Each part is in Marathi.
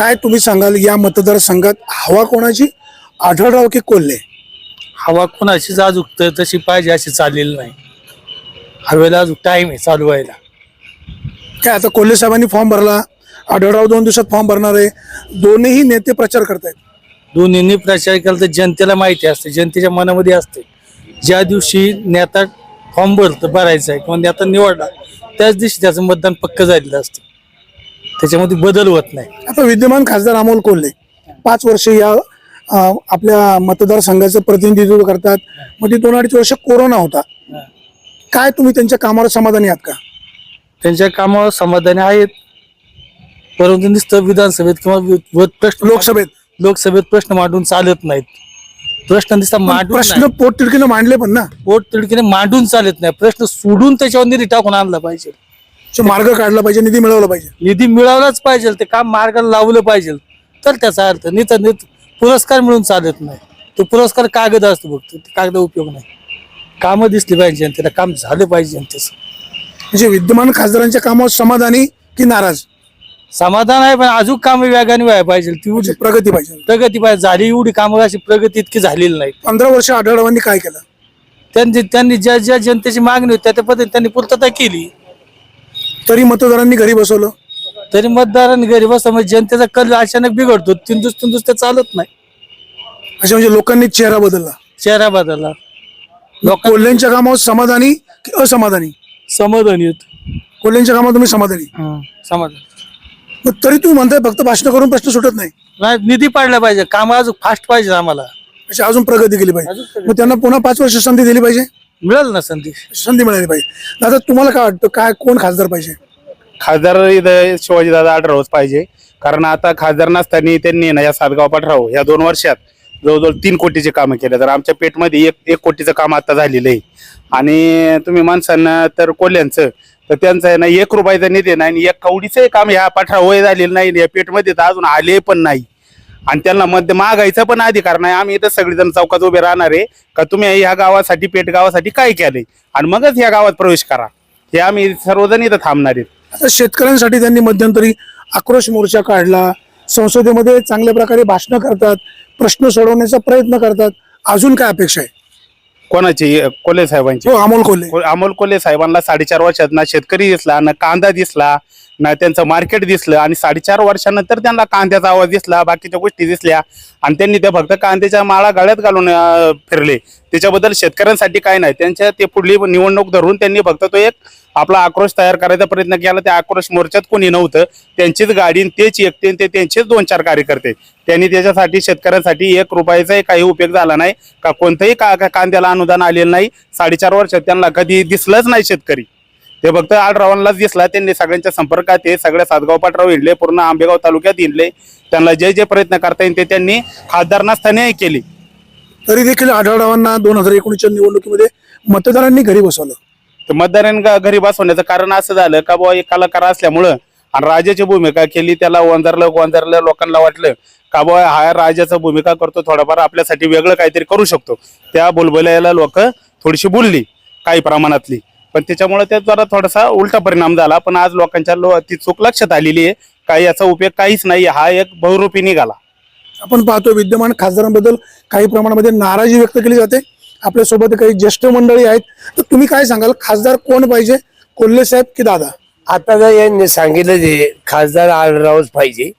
काय तुम्ही सांगाल या मतदारसंघात हवा कोणाची? आढळराव की कोल्हे? हवा कोणाचीच अजूक तर तशी पाहिजे अशी चाललेली नाही. हवेला अजून टाइम आहे चालू व्हायला. काय आता कोल्हे साहेबांनी फॉर्म भरला आढळराव दोन दिवसात फॉर्म भरणार आहे दोन्ही नेते प्रचार करतायत. दोन्हींनी प्रचार केला तर जनतेला माहिती असते जनतेच्या मनामध्ये असते. ज्या दिवशी नेता फॉर्म भरतं भरायचा आहे किंवा नेता निवडला त्याच दिवशी त्याचं मतदान पक्क झालेलं असतं. त्याच्यामध्ये बदल होत नाही. आता विद्यमान खासदार अमोल कोल्हे पाच वर्ष या अं, आपल्या मतदारसंघाचं प्रतिनिधित्व करतात. मग ते दोन अडीच वर्ष कोरोना होता. काय तुम्ही त्यांच्या कामावर समाधानी आहात का? त्यांच्या कामावर समाधानी आहेत. परंतु नुसतं विधानसभेत किंवा वि- व- प्रश्न लोकसभेत? लोकसभेत प्रश्न मांडून चालत नाहीत. प्रश्न नुसता मांडून प्रश्न पोट तिडकीनं मांडले पण ना. पोट तिडकीने मांडून चालत नाही. प्रश्न सोडून त्याच्यावर निधी टाकून आणला पाहिजे. जो मार्ग काढला पाहिजे निधी मिळवला पाहिजे. निधी मिळवलाच पाहिजे ते काम मार्गाला लावलं पाहिजे. तर त्याचा अर्थ नाही तर नाही तर पुरस्कार मिळून चालत नाही. तो पुरस्कार कागद असतो फक्त ते कागद उपयोग नाही. कामं दिसली पाहिजे जनतेला काम झालं पाहिजे जनतेचं म्हणजे विद्यमान खासदारांच्या कामावर समाधानी की नाराज? समाधान आहे पण अजून कामं वेगाने व्हायला पाहिजे. ती म्हणजे प्रगती पाहिजे. प्रगती पाहिजे. झाली एवढी कामं अशी प्रगती इतकी झालेली नाही. पंधरा वर्ष आढळरावांनी काय केलं? त्यांनी त्यांनी ज्या ज्या जनतेची मागणी होती त्या त्या पद्धतीने त्यांनी पूर्तता केली. तरी मतदारांनी घरी बसवलं? तरी मतदारांनी घरी बसता म्हणजे जनतेचा कल अचानक बिघडतो तिंदुस तिंदुस ते चालत नाही. अशा म्हणजे लोकांनी चेहरा बदलला. चेहरा बदलला. लोक कोल्ह्यांच्या कामावर समाधानी की असमाधानी? समाधानी कोल्ह्यांच्या कामावर तुम्ही समाधानी? समाधान. मग तरी तुम्ही म्हणताय फक्त भाषण करून प्रश्न सुटत नाही. नाही निधी पाडला पाहिजे काम अजून फास्ट पाहिजे आम्हाला. अशी अजून प्रगती केली पाहिजे. मग त्यांना पुन्हा पाच वर्ष संधी दिली पाहिजे? मिळेल ना संधी? संधी मिळाली पाहिजे. दादा तुम्हाला काय वाटतं? काय कोण खासदार पाहिजे? खासदार इथं शिवाजी दादा आढळरावच पाहिजे. कारण आता खासदार नसताना त्यांनी ना या सातगाव पाठराव या दोन वर्षात जवळजवळ तीन कोटीचे कामं केले. तर आमच्या पेठमध्ये एक एक कोटीचं काम आता झालेलं आहे. आणि तुम्ही माणसांना तर कोल्ह्यांचं तर त्यांचं आहे ना एक रुपयाचा निधी नाही आणि एक कवडीचंही काम ह्या पाठराव वय झालेलं नाही या पेठमध्ये तर अजून आले पण नाही. आणि त्यांना मध्य मागायचा पण अधिकार नाही. आम्ही इथं सगळेजण चौकात उभे राहणार आहे. का तुम्ही ह्या गावासाठी पेठ गावासाठी काय केलंय? आणि मगच ह्या गावात प्रवेश करा. हे आम्ही सर्वजण इथं थांबणार आहेत. शेतकऱ्यांसाठी त्यांनी मध्यंतरी आक्रोश मोर्चा काढला. संसदेमध्ये चांगल्या प्रकारे भाषणं करतात. प्रश्न सोडवण्याचा प्रयत्न करतात. अजून काय अपेक्षा आहे? कोणाची? कोल्हे साहेबांची. हो अमोल कोल्हे. को- अमोल कोल्हे साहेबांना साडेचार वर्षात ना शेतकरी दिसला ना कांदा दिसला ना त्यांचं मार्केट दिसलं आणि साडेचार वर्षानंतर त्यांना कांद्याचा आवाज दिसला बाकीच्या गोष्टी दिसल्या. आणि त्यांनी त्या फक्त कांद्याच्या माळा गळ्यात घालून फिरले. त्याच्याबद्दल शेतकऱ्यांसाठी काय नाही. त्यांच्या ते पुढली निवडणूक धरून त्यांनी फक्त तो एक आपला आक्रोश तयार करायचा प्रयत्न केला. त्या आक्रोश मोर्चात कोणी नव्हतं. त्यांचीच गाडी तेच एकते ते त्यांचेच दोन चार कार्यकर्ते. त्यांनी त्याच्यासाठी शेतकऱ्यांसाठी एक रुपयाचाही काही उपयोग झाला नाही. का कोणतंही का का- कांद्याला अनुदान आलेलं नाही. साडेचार वर्षात त्यांना कधी दिसलंच नाही शेतकरी. ते फक्त आडरावांनाच दिसला त्यांनी सगळ्यांच्या संपर्कात आहे सगळ्या सातगाव पाटराव हिंडले पूर्ण आंबेगाव तालुक्यात हिंडले. त्यांना जे जे प्रयत्न करता येईल ते त्यांनी खासदार नसतानाही केले. तरी देखील आढळरावांना दोन हजार एकोणीसच्या निवडणुकीमध्ये मतदारांनी घरी बसवलं. तर मतदारांनी घरी बसवण्याचं कारण असं झालं का बुवा एक कलाकार असल्यामुळं आणि राजाची भूमिका केली त्याला वंजारलं वंजारलं लोकांना वाटलं. का बुवा हा राजाचा भूमिका करतो थोडाफार आपल्यासाठी वेगळं काहीतरी करू शकतो. त्या बुलबुल्याला लोक थोडीशी बोलली काही प्रमाणातली. पण त्याच्यामुळे त्या जरा थोडासा उलटा परिणाम झाला. पण आज लोकांच्या लो ती चूक लक्षात आलेली आहे. काही याचा उपयोग काहीच नाही. हा एक बहुरूपी निघाला. आपण पाहतो विद्यमान खासदारांबद्दल काही प्रमाणामध्ये नाराजी व्यक्त केली जाते. आपल्यासोबत काही ज्येष्ठ मंडळी आहेत. तर तुम्ही काय सांगाल? खासदार कोण पाहिजे? कोल्हे साहेब की दादा? आता जर यांनी सांगितलं जे खासदार आढळरावच पाहिजे.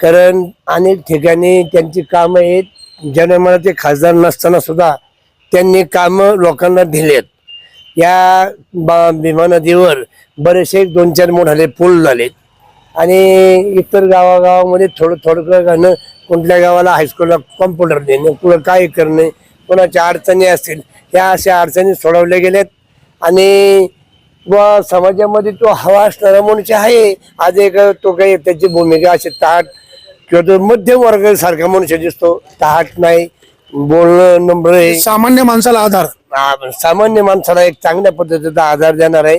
कारण अनेक ठिकाणी त्यांची कामं आहेत. जनमना ते खासदार नसताना सुद्धा त्यांनी कामं लोकांना दिलेत. या बा भीमा नदीवर बरेचसे दोन चार मोठाले पूल झालेत आणि इतर गावागावामध्ये थोडं थोडं घालणं कुठल्या गावाला हायस्कूलला कॉम्प्युटर देणे कुठं काय करणे कोणाच्या अडचणी असतील या अशा अडचणी सोडवल्या गेल्यात. आणि व समाजामध्ये तो हवा असणारा मनुष्य आहे. आज एक तो काही त्याची भूमिका अशी ताट किंवा तो मध्यम वर्ग सारखा मनुष्य दिसतो. ताट नाही. बोलणं नम्र आहे. सामान्य माणसाला आधार. आ- सामान्य माणसाला एक चांगल्या पद्धतीचा आधार देणार आहे.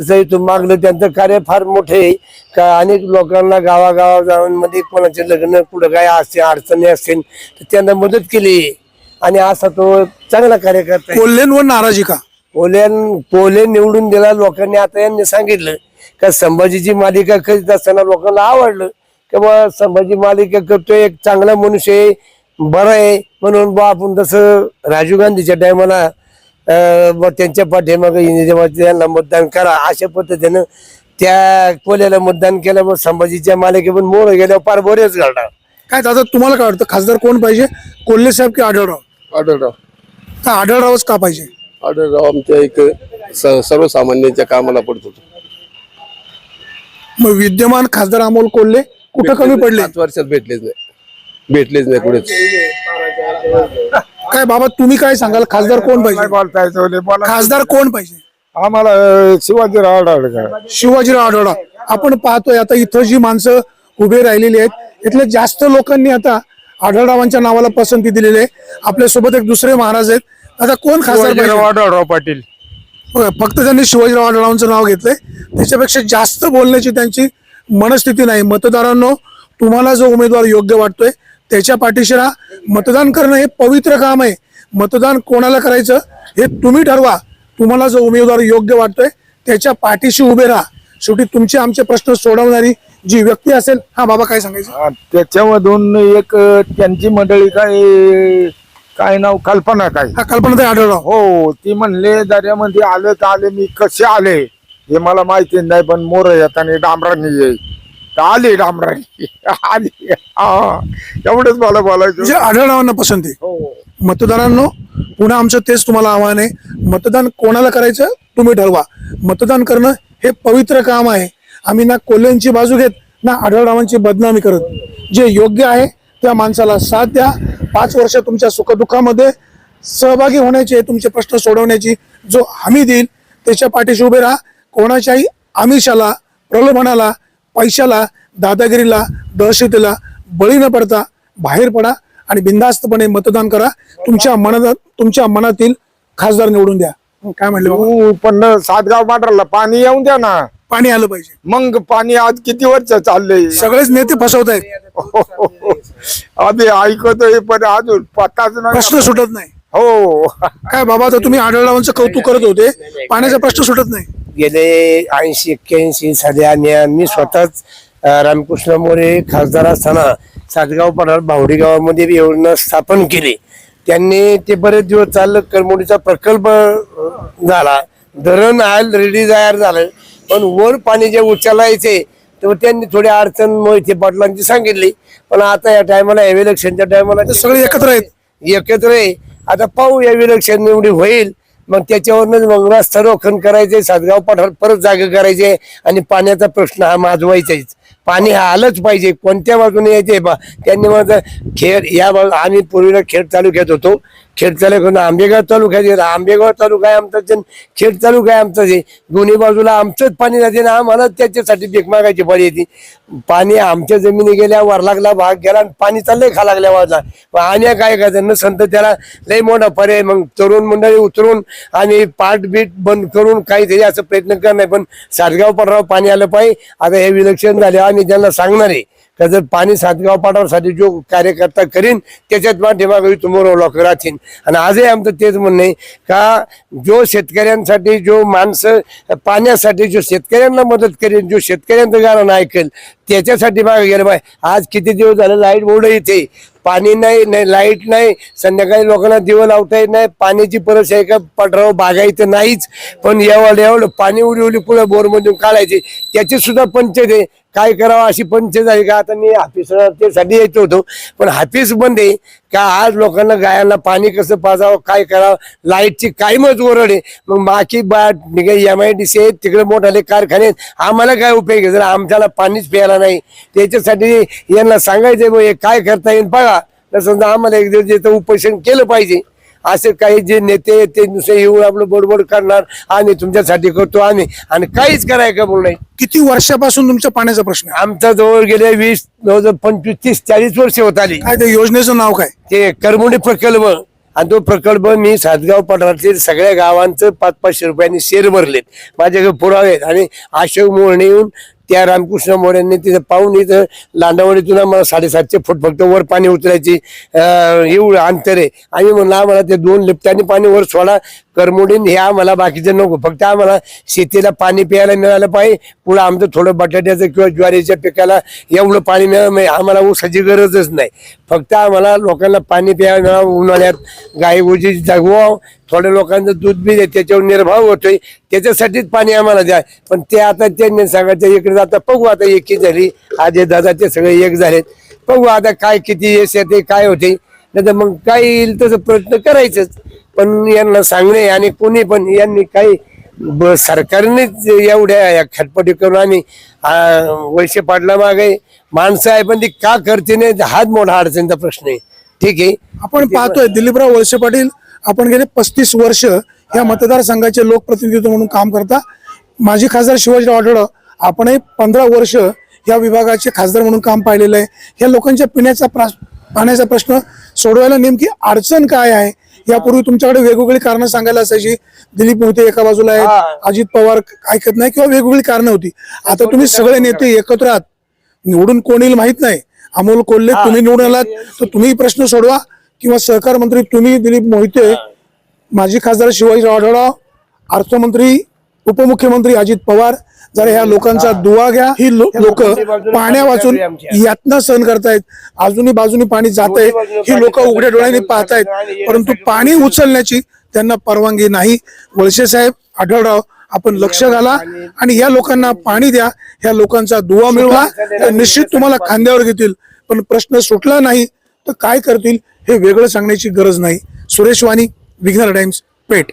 तसंही तू मागलं त्यांचं कार्य फार मोठे आहे. का अनेक लोकांना गावागावामध्ये कोणाचे लग्न कुठं काय असते अडचणी असतील तर त्यांना मदत केली. आणि असा तो चांगला कार्यकर्ता आहे. कोल्हेंवर नाराजी का? पोल्यान पोले निवडून दिला लोकांनी. आता यांनी सांगितलं का संभाजीची मालिका करीत असताना लोकांना आवडलं. किंवा संभाजी मालिक करतोय एक चांगला मनुष्य आहे बरं आहे. म्हणून बा आपण तसं राजीव गांधीच्या टायमाला त्यांच्या पाठीमागे यांना मतदान करा अशा पद्धतीनं त्या कोल्याला मतदान केलं मग संभाजीच्या मालिके पण मोर गेल्यावर फार बरेच घालणार. काय दादा तुम्हाला काय वाटतं खासदार कोण पाहिजे? कोल्हे साहेब की आढळराव? आढळराव. का आढळरावच का पाहिजे? आढळराव आमच्या एक सर्वसामान्यांच्या कामाला पडत. होतो मग विद्यमान खासदार अमोल कोल्हे कुठं कमी पडले? पाच वर्षात भेटलेच नाही. भेटलेच नाही कुठेच. काय बाबा तुम्ही काय सांगाल? खासदार कोण पाहिजे? बोलता येतो बोला. खासदार कोण पाहिजे? आम्हाला शिवाजीराव आढळकर. शिवाजीराव आढळराव आपण पाहतोय आता इथं जी माणसं उभे राहिलेली आहेत इथले जास्त लोकांनी आता आढळरावांच्या नावाला पसंती दिलेली आहे. आपल्यासोबत एक दुसरे महाराज आहेत. आता कोण खासदार शिवाजीराव पाहिजे? आढळराव पाटील. बघा, फक्त त्यांनी शिवाजीराव आढळरावांचं नाव घेतलंय. त्याच्यापेक्षा जास्त बोलण्याची त्यांची मनस्थिती नाही. मतदारांनो तुम्हाला जो उमेदवार योग्य वाटतोय त्याच्या पाठीशी राहा. मतदान करणं हे पवित्र काम आहे. मतदान कोणाला करायचं हे तुम्ही ठरवा. तुम्हाला जो उमेदवार योग्य वाटतोय त्याच्या पाठीशी उभे राहा. शेवटी तुमचे आमचे प्रश्न सोडवणारी जी व्यक्ती असेल हा बाबा काय सांगायचं? त्याच्यामधून एक त्यांची मंडळी काय काय नाव? कल्पना काय? हा कल्पना आढळराव. हो ती म्हणले दर्यामध्ये आले तर आले मी कसे आले? हे मला माहिती नाही पण मोर येताना डांबरांनी येईल. आली डांबरांनी आली हा एवढंच मला बोलायचं म्हणजे आढळरावांना पसंती. हो. मतदारांनो पुन्हा आमचं तेच तुम्हाला आव्हान आहे. मतदान कोणाला करायचं? तुम्ही ठरवा. मतदान करणं हे पवित्र काम आहे. आम्ही ना कोल्ह्यांची बाजू घेत ना आढळरावांची बदनामी करत. जे योग्य आहे त्या माणसाला साथ द्या. पाच वर्ष तुमच्या सुखदुःखामध्ये सहभागी होण्याचे तुमचे प्रश्न सोडवण्याची जो हमी देईल त्याच्या पाठीशी उभे राहा. कोणाच्याही आमिषाला प्रलोभनाला पैशाला दादागिरीला दहशतीला बळी न पडता बाहेर पडा आणि बिनधास्तपणे मतदान करा. तुमच्या मनात तुमच्या मनातील खासदार निवडून द्या. काय म्हणले पण सातगाव पाठवला पाणी येऊन द्या ना. पाणी आलं पाहिजे. मग पाणी आज किती वर्ष चाललंय? सगळेच नेते फसवत आहेत. आधी ऐकतोय पण अजून पत्ताच नाही. प्रश्न सुटत नाही. हो. काय बाबा आता तुम्ही आढळरावांचं कौतुक करत होते. पाण्याचा प्रश्न सुटत नाही. गेले ऐंशी एक्क्याऐंशी साली आणि मी स्वतःच रामकृष्ण मोरे खासदार असताना सातगाव पठार भावडी गावामध्ये योजना स्थापन केली. त्यांनी ते बरेच दिवस चाललं करमोडीचा प्रकल्प झाला. धरण आल रेडी तयार झालं. पण वर पाणी जे उचलायचे तर त्यांनी थोडी अडचण मोहिते पाटलांची सांगितली. पण आता या टायमाला इलेक्शनच्या टायमाला ते सगळे एकत्र आहेत. एकत्र आहे. आता पाहू या विलक्षण निवडी होईल. मग त्याच्यावरनच मग रस्ता रोखण करायचे सातगाव पठार परत जागा करायचे आणि पाण्याचा प्रश्न हा माजवायचाच. पाणी हा आलंच पाहिजे कोणत्या बाजूने यायचे बा? त्यांनी माझं खेळ या बाजू आम्ही पूर्वीला खेळ चालू घेत होतो. खेड तालुक्यात आंबेगाव तालुक्यात आहे. आंबेगाव तालुका आहे आमचा जन खेड तालुका आहे आमचा दोन्ही बाजूला आमचंच पाणी जाते ना आम्हाला त्याच्यासाठी भीक मागायची पाळी येते. पाणी आमच्या जमिनी गेल्या वर लागला भाग गेला आणि पाणी चाललंय खा लागल्या वाजला आणि काय करायचं न संत त्याला लय मोठा पर्याय मग तरुण मंडळी उतरून आणि पाठ बीट बंद करून काहीतरी असं प्रयत्न करणार पण सातगाव पडराव पाणी आलं पाहिजे. आता हे विलक्षण झाले आणि त्यांना सांगणार आहे त्याचं पाणी सातगाव पाठासाठी जो कार्यकर्ता करीन त्याच्यात पाठीमागे तुम्हाला लोक राहतील. आणि आजही आमचं तेच म्हणणं आहे का जो शेतकऱ्यांसाठी जो माणसं पाण्यासाठी जो शेतकऱ्यांना मदत करेन जो शेतकऱ्यांचं गाणं ऐकेल त्याच्यासाठी मागे गेलं आज किती दिवस झाले लाइट बोर्ड इथे. पाणी नाही नाही लाइट नाही संध्याकाळी लोकांना दिवं लावता येत नाही पाण्याची परत आहे का पटराव बागायचं नाहीच. पण एवढं एवढं पाणी उडी उडी पुढे बोरमधून काढायचे. त्याची सुद्धा पंचायत आहे. काय करावं अशी पंचायत झाली का? आता मी ऑफिसर येतो होतो. पण ऑफिस बंद आहे का आज लोकांना गायांना पाणी कसं पाजावं काय करावं? लाईटची कायमच ओरड आहे. मग बाकी बा एम आय डी सी आहेत तिकडे मोठाले कारखाने आहेत. आम्हाला काय उपयोग आहे? जर आमच्याला पाणीच प्यायला नाही. त्याच्यासाठी यांना सांगायचं हे काय करता येईल बघा. तर समजा आम्हाला एक दिवस याचं उपोषण केलं पाहिजे. असे काही जे नेते आहेत ते नुसते येऊन आपलं बडबड करणार आम्ही तुमच्यासाठी करतो आम्ही. आणि काहीच करायचं का म्हणून नाही. किती वर्षापासून तुमच्या पाण्याचा प्रश्न आहे? आमच्या जवळ गेले वीस जवळजवळ पंचवीस तीस चाळीस वर्ष होत आली. काय ते योजनेचं नाव काय? ते करमुंडी प्रकल्प. आणि तो प्रकल्प मी सातगाव पठारातील सगळ्या गावांचं पाच पाचशे रुपयांनी शेर भरलेत. माझ्याकडे पुरावे आहेत. आणि अशोक मोहणे येऊन त्या रामकृष्ण मोऱ्यांनी तिथे पाहून इथं लांडावडीतून आम्हाला साडेसातशे फूट फक्त वर पाणी उतरायची एवढं अंतर आहे. आम्ही म्हणलं आम्हाला ते दोन लिफ्टांनी पाणी वर सोडा. करमुडीन हे आम्हाला बाकीचं नको. फक्त आम्हाला शेतीला पाणी प्यायला मिळालं पाहिजे. पुढं आमचं थोडं बटाट्याचं किंवा ज्वारीच्या पिकाला एवढं पाणी मिळालं म्हणजे आम्हाला ऊसाची गरजच नाही. फक्त आम्हाला लोकांना पाणी प्यायला मिळावं उन्हाळ्यात गाई गुजी जगवावं थोड्या लोकांचं दूध बी त्याच्यावर निर्भाव होतोय. त्याच्यासाठीच पाणी आम्हाला द्या. पण ते आता त्यांनी सांगायचं इकडे आता बघू आता एकी झाली. आजे दादा ते सगळे एक झालेत. बघू आता काय किती यश येते काय होते नाही तर मग काय येईल तसं प्रयत्न करायचंच. पण यांना सांगणे आणि कोणी पण यांनी काही ब- सरकारनेच एवढ्या या खटपटी करून आणि वैश्य पाडला मागे. माणसं आहे पण ती का करते नाही हाच मोठा अडचणीचा प्रश्न आहे. ठीक आहे? आपण पाहतोय दिलीपराव वळसे पाटील आपण गेले पस्तीस वर्ष या मतदारसंघाचे लोकप्रतिनिधित्व म्हणून काम करता. माजी खासदार शिवाजीराव आढळ आपणही पंधरा वर्ष या विभागाचे खासदार म्हणून काम पाहिलेलं आहे. या लोकांच्या पिण्याचा प्रा- पाण्याचा प्रश्न सोडवायला नेमकी अडचण काय आहे? यापूर्वी तुमच्याकडे वेगवेगळी कारणं सांगायला असायची. दिलीप मोहिते एका बाजूला आहेत. अजित पवार ऐकत नाही किंवा वेगवेगळी कारणं होती. आता तुम्ही सगळे नेते एकत्र आहात. निवडून कोण येईल माहीत नाही. अमोल कोल्हे तुम्ही निवडून आलात. तर तुम्ही प्रश्न सोडवा किंवा सहकार मंत्री तुम्ही दिलीप मोहिते माजी खासदार शिवाजीराव आढळराव अर्थमंत्री उपमुख्यमंत्री अजित पवार जरा ह्या लोकांचा दुवा घ्या ही लोक पाण्या वाचून यातना सहन करतायत. अजूनही बाजूनी पाणी जात आहे ही लोक उघड्या डोळ्यांनी पाहतायत. परंतु पाणी उचलण्याची त्यांना परवानगी नाही. वळसे साहेब आढळराव आपण लक्ष घाला आणि या लोकांना पाणी द्या. या लोकांचा दुवा मिळवा. तर निश्चित तुम्हाला खांद्यावर घेतील. पण प्रश्न सुटला नाही तर काय करतील हे वेगळं सांगण्याची गरज नाही. सुरेश वाणी विघ्नर टाइम्स पेठ.